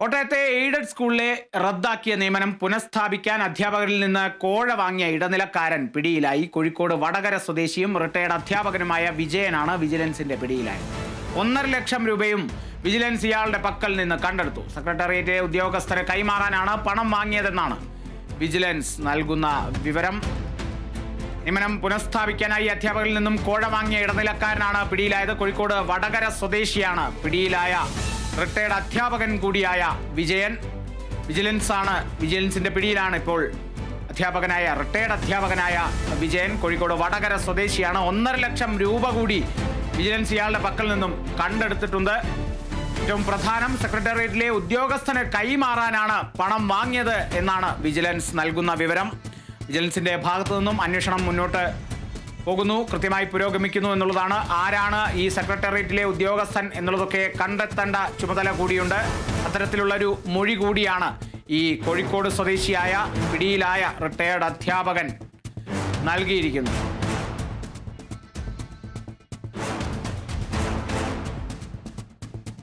കോട്ടയത്തെ എയ്ഡഡ് സ്കൂളിലെ റദ്ദാക്കിയ നിയമനം പുനഃസ്ഥാപിക്കാൻ അധ്യാപകരിൽ നിന്ന് കോഴ വാങ്ങിയ ഇടനിലക്കാരൻ പിടിയിലായി. കോഴിക്കോട് വടകര സ്വദേശിയും റിട്ടയർഡ് അധ്യാപകനുമായ വിജയനാണ് വിജിലൻസിന്റെ പിടിയിലായത്. ഒന്നര ലക്ഷം രൂപയും വിജിലൻസ് ഇയാളുടെ പക്കൽ നിന്ന് കണ്ടെടുത്തു. സെക്രട്ടേറിയറ്റ് ഉദ്യോഗസ്ഥരെ കൈമാറാനാണ് പണം വാങ്ങിയതെന്നാണ് വിജിലൻസ് നൽകുന്ന വിവരം. നിയമനം പുനഃസ്ഥാപിക്കാനായി അധ്യാപകരിൽ നിന്നും കോഴ വാങ്ങിയ ഇടനിലക്കാരനാണ് പിടിയിലായത്. കോഴിക്കോട് വടകര സ്വദേശിയാണ് പിടിയിലായ റിട്ടയർഡ് അധ്യാപകൻ കൂടിയായ വിജയൻ. വിജിലൻസ് ആണ് വിജിലൻസിന്റെ പിടിയിലാണ് ഇപ്പോൾ അധ്യാപകനായ റിട്ടയർഡ് അധ്യാപകനായ വിജയൻ. കോഴിക്കോട് വടകര സ്വദേശിയാണ്. ഒന്നര ലക്ഷം രൂപ കൂടി വിജിലൻസ് ഇയാളുടെ പക്കൽ നിന്നും കണ്ടെടുത്തിട്ടുണ്ട്. ഏറ്റവും പ്രധാനം സെക്രട്ടേറിയറ്റിലെ ഉദ്യോഗസ്ഥന് കൈമാറാനാണ് പണം വാങ്ങിയത് എന്നാണ് വിജിലൻസ് നൽകുന്ന വിവരം. വിജിലൻസിന്റെ ഭാഗത്തു നിന്നും അന്വേഷണം മുന്നോട്ട് പോകുന്നു കൃത്യമായി പുരോഗമിക്കുന്നു എന്നുള്ളതാണ്. ആരാണ് ഈ സെക്രട്ടേറിയറ്റിലെ ഉദ്യോഗസ്ഥൻ എന്നുള്ളതൊക്കെ കണ്ടെത്തേണ്ട ചുമതല കൂടിയുണ്ട്. അത്തരത്തിലുള്ളൊരു മൊഴി കൂടിയാണ് ഈ കോഴിക്കോട് സ്വദേശിയായ പിടിയിലായ റിട്ടയേർഡ് അധ്യാപകൻ നൽകിയിരിക്കുന്നത്.